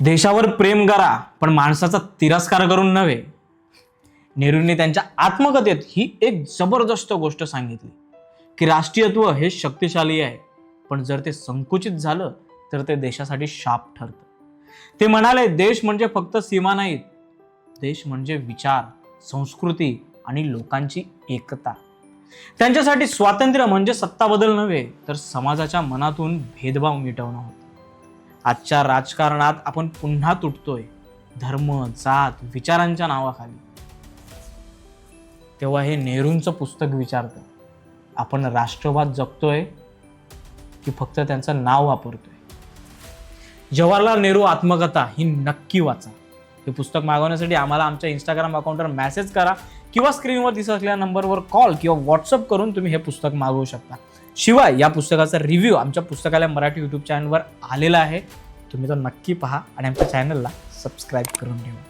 देशावर प्रेम करा पण माणसाचा तिरस्कार करून नव्हे. नेहरूंनी त्यांच्या आत्मकथेत ही एक जबरदस्त गोष्ट सांगितली की राष्ट्रीयत्व हे शक्तिशाली आहे पण जर ते संकुचित झालं तर ते देशासाठी शाप ठरतं. ते म्हणाले देश म्हणजे फक्त सीमा नाहीत देश म्हणजे विचार संस्कृती आणि लोकांची एकता. त्यांच्यासाठी स्वातंत्र्य म्हणजे सत्ता बदल नव्हे तर समाजाच्या मनातून भेदभाव मिटवणं होतं. आजच्या राजकारणात आपण पुन्हा तुटतोय. धर्म जात विचारांच्या नावाखाली. तेव्हा हे नेहरूंचं पुस्तक विचारतं. आपण राष्ट्रवाद जगतोय की फक्त त्यांचं नाव वापरतोय? जवाहरलाल नेहरू आत्मकथा ही नक्की वाचा. हे पुस्तक मागवण्यासाठी आम्हाला आमच्या इंस्टाग्राम अकाउंटवर मॅसेज करा. किंवा स्क्रीनवर दिसत असलेल्या नंबरवर कॉल किंवा व्हॉट्सअप करून तुम्ही हे पुस्तक मागवू शकता. शिवाय या पुस्तकाचा रिव्ह्यू आमच्या पुस्तकालय मराठी यूट्यूब चॅनलवर आलेला आहे. तुम्ही तो नक्की पहा आणि आमच्या चॅनलला सबस्क्राईब करून ठेवा.